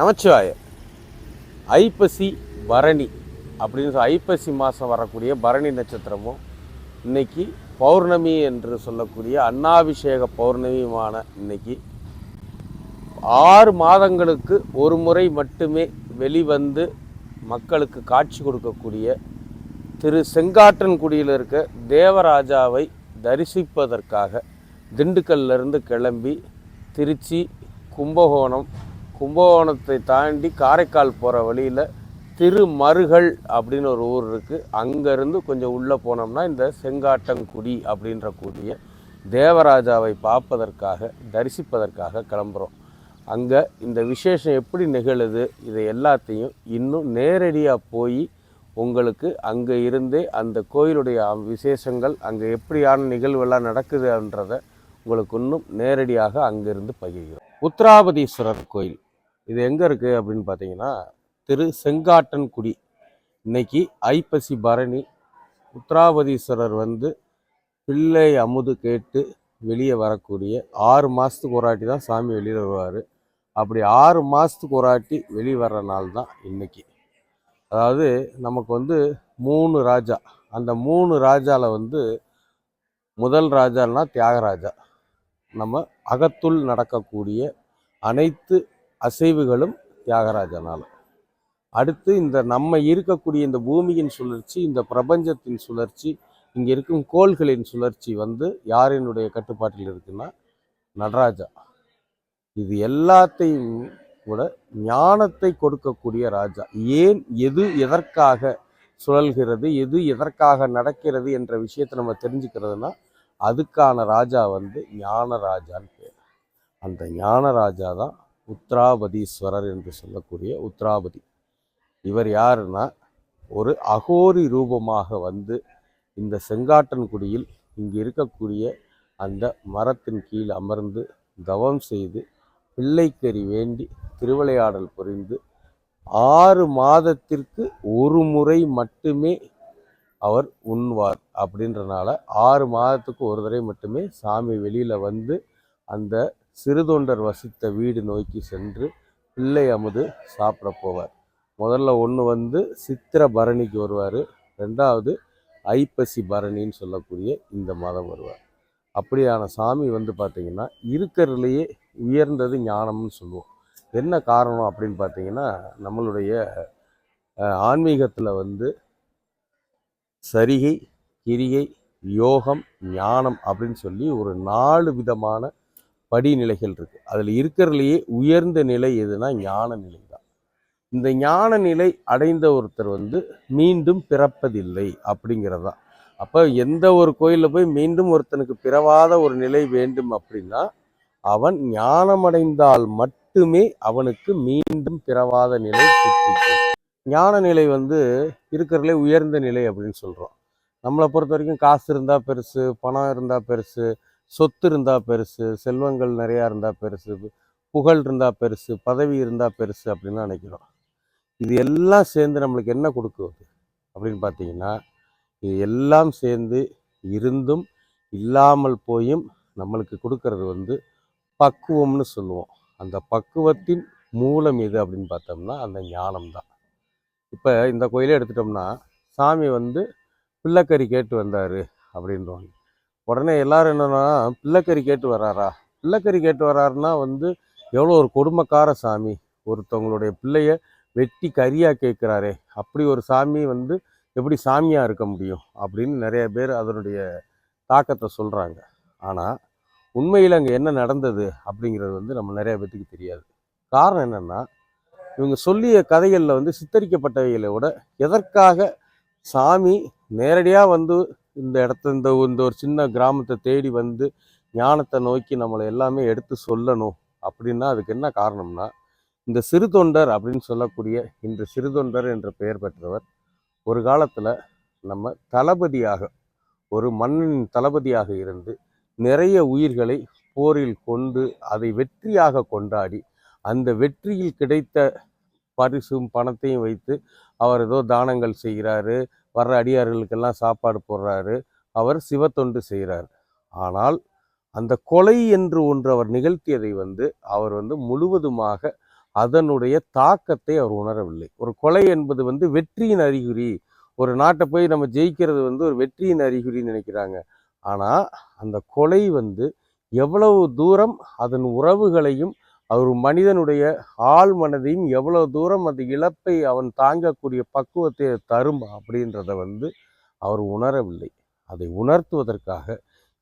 நமச்சிவாய. ஐப்பசி பரணி அப்படின்னு சொல்லி ஐப்பசி மாதம் வரக்கூடிய பரணி நட்சத்திரமும் இன்னைக்கு பௌர்ணமி என்று சொல்லக்கூடிய அன்னாபிஷேக பௌர்ணமியுமான இன்னைக்கு ஆறு மாதங்களுக்கு ஒரு முறை மட்டுமே வெளிவந்து மக்களுக்கு காட்சி கொடுக்கக்கூடிய திரு செங்காற்றன்குடியில் இருக்க தேவராஜாவை தரிசிப்பதற்காக திண்டுக்கல்லிருந்து கிளம்பி திருச்சி கும்பகோணம் கும்பகோணத்தை தாண்டி காரைக்கால் போகிற வழியில் திருமருகல் அப்படின்னு ஒரு ஊர் இருக்குது அங்கேருந்து கொஞ்சம் உள்ளே போனோம்னா இந்த செங்காட்டங்குடி அப்படின்ற கூடிய தேவராஜாவை பார்ப்பதற்காக தரிசிப்பதற்காக கிளம்புறோம். அங்கே இந்த விசேஷம் எப்படி நிகழுது இதை எல்லாத்தையும் இன்னும் நேரடியாக போய் உங்களுக்கு அங்கே இருந்தே அந்த கோயிலுடைய விசேஷங்கள் அங்கே எப்படியான நிகழ்வெல்லாம் நடக்குதுன்றதை உங்களுக்கு இன்னும் நேரடியாக அங்கிருந்து பகிர்கிறோம். உத்ராபதீஸ்வரர் கோயில். இது எங்கே இருக்குது அப்படின்னு பார்த்தீங்கன்னா திரு செங்காட்டன்குடி இன்னைக்கு ஐப்பசி பரணி உத்ராபதீஸ்வரர் வந்து பிள்ளை அமுது கேட்டு வெளியே வரக்கூடிய ஆறு மாதத்துக்கு ஒரு தான் சாமி வெளியில் வருவார். அப்படி ஆறு மாதத்துக்கு ஒரு வாட்டி வெளியே வர்ற நாள் தான் இன்னைக்கு. அதாவது நமக்கு வந்து மூணு ராஜா. அந்த மூணு ராஜாவில் வந்து முதல் ராஜான்னா தியாகராஜா. நம்ம அகத்துள் நடக்கக்கூடிய அனைத்து அசைவுகளும் தியாகராஜனால. அடுத்து இந்த நம்ம இருக்கக்கூடிய இந்த பூமியின் சுழற்சி இந்த பிரபஞ்சத்தின் சுழற்சி இங்கே இருக்கும் கோள்களின் சுழற்சி வந்து யாரினுடைய கட்டுப்பாட்டில் இருக்குன்னா நடராஜா. இது எல்லாத்தையும் கூட ஞானத்தை கொடுக்கக்கூடிய ராஜா. ஏன் எது எதற்காக சுழல்கிறது எது எதற்காக நடக்கிறது என்ற விஷயத்தை நம்ம தெரிஞ்சுக்கிறதுனா அதுக்கான ராஜா வந்து ஞானராஜான்னு பேர். அந்த ஞானராஜா தான் உத்ராபதீஸ்வரர் என்று சொல்லக்கூடிய உத்ராபதி. இவர் யாருன்னா ஒரு அகோரி ரூபமாக வந்து இந்த செங்காட்டன்குடியில் இங்கு இருக்கக்கூடிய அந்த மரத்தின் கீழ் அமர்ந்து தவம் செய்து பிள்ளைக்கறி வேண்டி திருவிளையாடல் புரிந்து ஆறு மாதத்திற்கு ஒரு முறை மட்டுமே அவர் உண்வார் அப்படின்றனால ஆறு மாதத்துக்கு ஒரு தடவை மட்டுமே சாமி வெளியில் வந்து அந்த சிறுதொண்டர் வசித்த வீடு நோக்கி சென்று பிள்ளை அமுது சாப்பிட போவார். முதல்ல ஒன்று வந்து சித்திர பரணிக்கு வருவார். ரெண்டாவது ஐப்பசி பரணின்னு சொல்லக்கூடிய இந்த மாதம் வருவார். அப்படியான சாமி வந்து பார்த்திங்கன்னா இருக்கிறதுலையே உயர்ந்தது ஞானம்னு சொல்லுவோம். என்ன காரணம் அப்படின்னு பார்த்தீங்கன்னா நம்மளுடைய ஆன்மீகத்தில் வந்து சரிகை கிரிகை யோகம் ஞானம் அப்படின்னு சொல்லி ஒரு நாலு விதமான படிநிலைகள் இருக்குது அதில் இருக்கிறதுலையே உயர்ந்த நிலை எதுனா ஞான நிலை தான் இந்த ஞான நிலை அடைந்த ஒருத்தர் வந்து மீண்டும் பிறப்பதில்லை அப்படிங்கிறது தான் அப்போ எந்த ஒரு கோயிலில் போய் மீண்டும் ஒருத்தனுக்கு பிறவாத ஒரு நிலை வேண்டும் அப்படின்னா அவன் ஞானமடைந்தால் மட்டுமே அவனுக்கு மீண்டும் பிறவாத நிலை சித்திக்கும் ஞான நிலை வந்து இருக்கிறதுலே உயர்ந்த நிலை அப்படின்னு சொல்கிறோம் நம்மளை பொறுத்த வரைக்கும் காசு இருந்தால் பெருசு பணம் இருந்தால் பெருசு சொத்து இருந்தால் பெருசு செல்வங்கள் நிறையா இருந்தால் பெருசு புகழ் இருந்தால் பெருசு பதவி இருந்தால் பெருசு அப்படின்னு நினைக்கிறோம். இது எல்லாம் சேர்ந்து நம்மளுக்கு என்ன கொடுக்குது அப்படின்னு பார்த்தீங்கன்னா இது எல்லாம் சேர்ந்து இருந்தும் இல்லாமல் போயும் நம்மளுக்கு கொடுக்கறது வந்து பக்குவம்னு சொல்லுவோம். அந்த பக்குவத்தின் மூலம் எது அப்படின்னு பார்த்தோம்னா அந்த ஞானம் தான் இப்போ இந்த கோயிலே எடுத்துட்டோம்னா சாமி வந்து பிள்ளைக்கறி கேட்டு வந்தார் அப்படின்றவாங்க உடனே எல்லாரும் என்னன்னா பிள்ளைக்கறி கேட்டு வராரா? பிள்ளைக்கறி கேட்டு வராருன்னா வந்து எவ்வளோ ஒரு கொடுமைக்கார சாமி. ஒருத்தவங்களுடைய பிள்ளைய வெட்டி கறியாக கேட்குறாரே. அப்படி ஒரு சாமி வந்து எப்படி சாமியாக இருக்க முடியும்? அப்படின்னு நிறைய பேர் அதனுடைய தாக்கத்தை சொல்கிறாங்க ஆனால் உண்மையில் அங்கே என்ன நடந்தது அப்படிங்கிறது வந்து நம்ம நிறைய பேத்துக்கு தெரியாது. காரணம் என்னென்னா இவங்க சொல்லிய கதைகளில் வந்து சித்தரிக்கப்பட்டவைகளை விட எதற்காக சாமி நேரடியாக வந்து இந்த இடத்த இந்த இந்த ஒரு சின்ன கிராமத்தை தேடி வந்து ஞானத்தை நோக்கி நம்மளை எல்லாமே எடுத்து சொல்லணும் அப்படின்னா அதுக்கு என்ன காரணம்னா இந்த சிறு தொண்டர் அப்படின்னு சொல்லக்கூடிய இந்த சிறு தொண்டர் என்ற பெயர் பெற்றவர் ஒரு காலத்தில் நம்ம தளபதியாக ஒரு மன்னனின் தளபதியாக இருந்து நிறைய உயிர்களை போரில் கொண்டு அதை வெற்றியாக கொண்டாடி அந்த வெற்றியில் கிடைத்த பரிசும் பணத்தையும் வைத்து அவர் ஏதோ தானங்கள் செய்கிறாரு வர்ற அடியார்களுக்கெல்லாம் சாப்பாடு போடுறாரு. அவர் சிவத்தொண்டு செய்கிறார் ஆனால் அந்த கொலை என்று ஒன்று அவர் நிகழ்த்தியதை வந்து அவர் வந்து முழுவதுமாக அதனுடைய தாக்கத்தை அவர் உணரவில்லை. ஒரு கொலை என்பது வந்து வெற்றியின் அறிகுறி. ஒரு நாட்டை போய் நம்ம ஜெயிக்கிறது வந்து ஒரு வெற்றியின் அறிகுறின்னு நினைக்கிறாங்க. ஆனால் அந்த கொலை வந்து எவ்வளவு தூரம் அதன் உறவுகளையும் அவர் மனிதனுடைய ஆள் மனதையும் எவ்வளோ தூரம் அந்த இழப்பை அவன் தாங்கக்கூடிய பக்குவத்தை தரும் அப்படின்றத வந்து அவர் உணரவில்லை. அதை உணர்த்துவதற்காக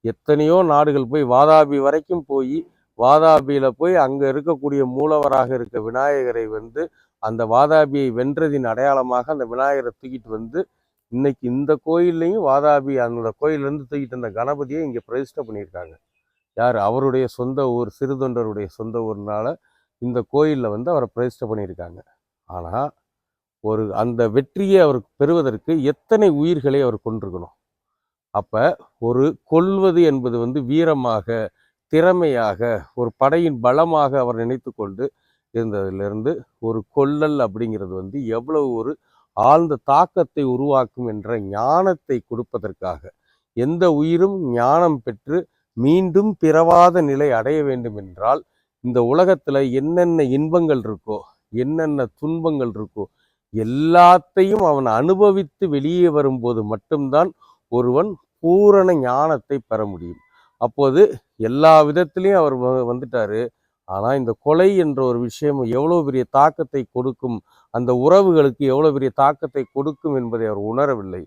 எத்தனையோ நாடுகள் போய் வாதாபி வரைக்கும் போய் வாதாபியில் போய் அங்கே இருக்கக்கூடிய மூலவராக இருக்க விநாயகரை வந்து அந்த வாதாபியை வென்றதின் அடையாளமாக அந்த விநாயகரை தூக்கிட்டு வந்து இன்னைக்கு இந்த கோயில்லையும் வாதாபி அந்த கோயிலேருந்து தூக்கிட்டு வந்த கணபதியை இங்கே பிரதிஷ்டை பண்ணியிருக்காங்க. யார்? அவருடைய சொந்த ஊர் சிறுதொண்டருடைய சொந்த ஊர்னால இந்த கோயிலில் வந்து அவரை பிரதிஷ்டை பண்ணியிருக்காங்க. ஆனால் ஒரு அந்த வெற்றியை அவர் பெறுவதற்கு எத்தனை உயிர்களை அவர் கொண்டிருக்கணும் அப்போ ஒரு கொல்வது என்பது வந்து வீரமாக திறமையாக ஒரு படையின் பலமாக அவர் நினைத்து கொண்டு இருந்ததிலிருந்து ஒரு கொல்லல் அப்படிங்கிறது வந்து எவ்வளவு ஒரு ஆழ்ந்த தாக்கத்தை உருவாக்கும் என்ற ஞானத்தை கொடுப்பதற்காக எந்த உயிரும் ஞானம் பெற்று மீண்டும் பிறவாத நிலை அடைய வேண்டும் என்றால் இந்த உலகத்தில் என்னென்ன இன்பங்கள் இருக்கோ என்னென்ன துன்பங்கள் இருக்கோ எல்லாத்தையும் அவன் அனுபவித்து வெளியே வரும்போது மட்டும்தான் ஒருவன் பூரண ஞானத்தை பெற முடியும். அப்போது எல்லா விதத்திலையும் அவர் வ- வந்துட்டாரு. ஆனால் இந்த கொலை என்ற ஒரு விஷயம் எவ்வளோ பெரிய தாக்கத்தை கொடுக்கும் அந்த உறவுகளுக்கு எவ்வளோ பெரிய தாக்கத்தை கொடுக்கும் என்பதை அவர் உணரவில்லை.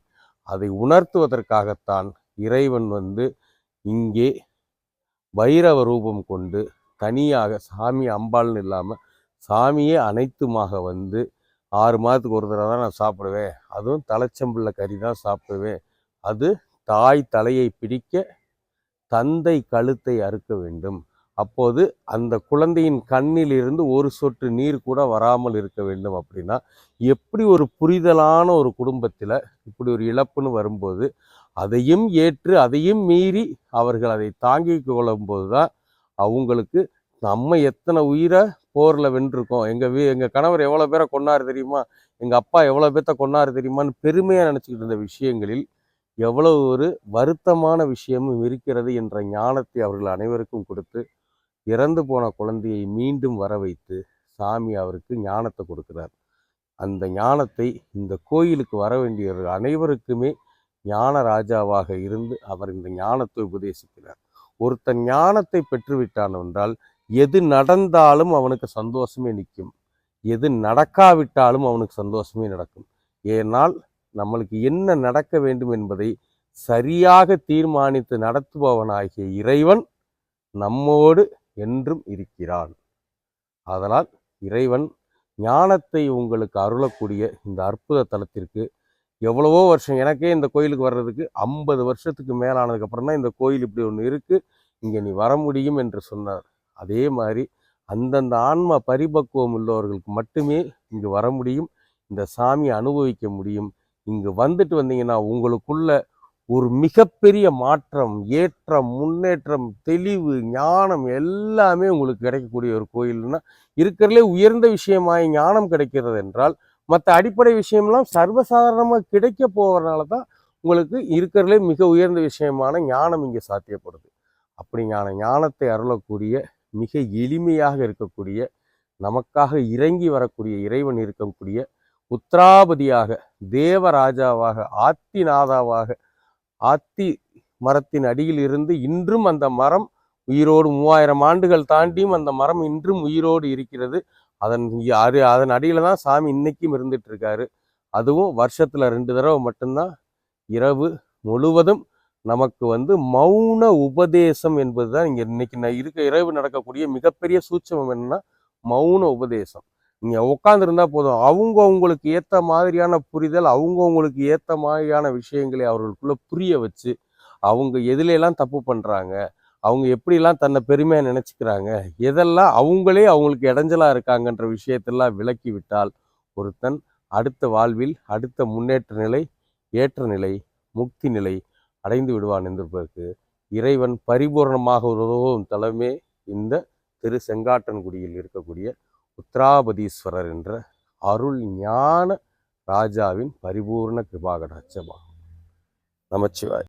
அதை உணர்த்துவதற்காகத்தான் இறைவன் வந்து இங்கே பைரவ ரூபம் கொண்டு தனியாக சாமி அம்பாள்னு இல்லாமல் சாமியே அனைத்துமாக வந்து ஆறு மாதத்துக்கு ஒரு தடவை தான் நான் சாப்பிடுவேன். அதுவும் தலைச்சம்புள்ள கறி தான் சாப்பிடுவேன். அது தாய் தலையை பிடிக்க தந்தை கழுத்தை அறுக்க வேண்டும். அப்போது அந்த குழந்தையின் கண்ணில் இருந்து ஒரு சொட்டு நீர் கூட வராமல் இருக்க வேண்டும் அப்படின்னா எப்படி ஒரு புரிதலான ஒரு குடும்பத்தில் இப்படி ஒரு இழப்புன்னு வரும்போது அதையும் ஏற்று அதையும் மீறி அவர்கள் அதை தாங்கி கொள்ளும்போது தான் அவங்களுக்கு நம்ம எத்தனை உயிரை போரில் வென்றிருக்கோம். எங்கள் வீ எங்கள் கணவர் எவ்வளோ பேரை கொண்டாரு தெரியுமா? எங்கள் அப்பா எவ்வளோ பேர்த்த கொண்டாரு தெரியுமான்னு பெருமையாக நினச்சிக்கிட்டு இருந்த விஷயங்களில் எவ்வளவு ஒரு வருத்தமான விஷயமும் இருக்கிறது என்ற ஞானத்தை அவர்கள் அனைவருக்கும் கொடுத்து இறந்து போன குழந்தையை மீண்டும் வர வைத்து சாமி அவருக்கு ஞானத்தை கொடுக்கிறார். அந்த ஞானத்தை இந்த கோயிலுக்கு வர வேண்டியவர்கள் அனைவருக்குமே ஞான ராஜாவாக இருந்து அவர் இந்த ஞானத்தை உபதேசிக்கிறார். ஒருத்தன் ஞானத்தை பெற்றுவிட்டான் என்றால் எது நடந்தாலும் அவனுக்கு சந்தோஷமே நிற்கும். எது நடக்காவிட்டாலும் அவனுக்கு சந்தோஷமே நடக்கும். ஏனால் நம்மளுக்கு என்ன நடக்க வேண்டும் என்பதை சரியாக தீர்மானித்து நடத்துபவனாகிய இறைவன் நம்மோடு என்றும் இருக்கிறான். அதனால் இறைவன் ஞானத்தை உங்களுக்கு அருளக்கூடிய இந்த அற்புத தலத்திற்கு எவ்வளவோ வருஷம் எனக்கே இந்த கோயிலுக்கு வர்றதுக்கு ஐம்பது வருஷத்துக்கு மேலானதுக்கு அப்புறம் தான் இந்த கோயில் இப்படி ஒன்று இருக்குது இங்கே நீ வர முடியும் என்று சொன்னார். அதே மாதிரி அந்தந்த ஆன்ம பரிபக்குவம் உள்ளவர்களுக்கு மட்டுமே இங்கு வர முடியும். இந்த சாமியை அனுபவிக்க முடியும். இங்கு வந்துட்டு வந்தீங்கன்னா உங்களுக்குள்ள ஒரு மிகப்பெரிய மாற்றம் ஏற்றம் முன்னேற்றம் தெளிவு ஞானம் எல்லாமே உங்களுக்கு கிடைக்கக்கூடிய ஒரு கோயில்னா இருக்கிறதுலே உயர்ந்த விஷயமாய் ஞானம் கிடைக்கிறது என்றால் மற்ற அடிப்படை விஷயம்லாம் சர்வசாதாரணமாக கிடைக்க போகிறதுனால தான் உங்களுக்கு இருக்கிறதுலே மிக உயர்ந்த விஷயமான ஞானம் இங்கே சாத்தியப்படுது. அப்படியான ஞானத்தை அருளக்கூடிய மிக எளிமையாக இருக்கக்கூடிய நமக்காக இறங்கி வரக்கூடிய இறைவன் இருக்கக்கூடிய உத்ராபதியாக தேவராஜாவாக ஆத்திநாதாவாக ஆத்தி மரத்தின் அடியில் இருந்து இன்றும் அந்த மரம் உயிரோடு மூவாயிரம் ஆண்டுகள் தாண்டியும் அந்த மரம் இன்றும் உயிரோடு இருக்கிறது. அதன் இ- அது அதன் அடியில் தான் சாமி இன்றைக்கும் இருந்துட்டு இருக்காரு அதுவும் வருஷத்தில் ரெண்டு தடவை மட்டும்தான். இரவு முழுவதும் நமக்கு வந்து மௌன உபதேசம் என்பது தான் இங்கே இன்னைக்கு நான் இருக்க இரவு நடக்கக்கூடிய மிகப்பெரிய சூட்சமம் என்னன்னா மௌன உபதேசம். நீங்கள் உட்காந்துருந்தா போதும். அவங்க அவங்களுக்கு ஏற்ற மாதிரியான புரிதல் அவங்க அவங்களுக்கு ஏற்ற மாதிரியான விஷயங்களை அவர்களுக்குள்ள புரிய வச்சு அவங்க எதுலெல்லாம் தப்பு பண்ணுறாங்க அவங்க எப்படிலாம் தன்னை பெருமையாக நினச்சிக்கிறாங்க? எதெல்லாம் அவங்களே அவங்களுக்கு இடைஞ்சலாக இருக்காங்கன்ற விஷயத்தெல்லாம் விலக்கி விட்டால் ஒருத்தன் அடுத்த வாழ்வில் அடுத்த முன்னேற்ற நிலை ஏற்ற நிலை முக்தி நிலை அடைந்து விடுவான் என்பதற்கு இறைவன் பரிபூர்ணமாக உதவும் தலமே இந்த திரு செங்காட்டன்குடியில் இருக்கக்கூடிய உத்ராபதீஸ்வரர் என்ற அருள் ஞான ராஜாவின் பரிபூர்ண கிருபாகடாட்சமா நமச்சிவாய்.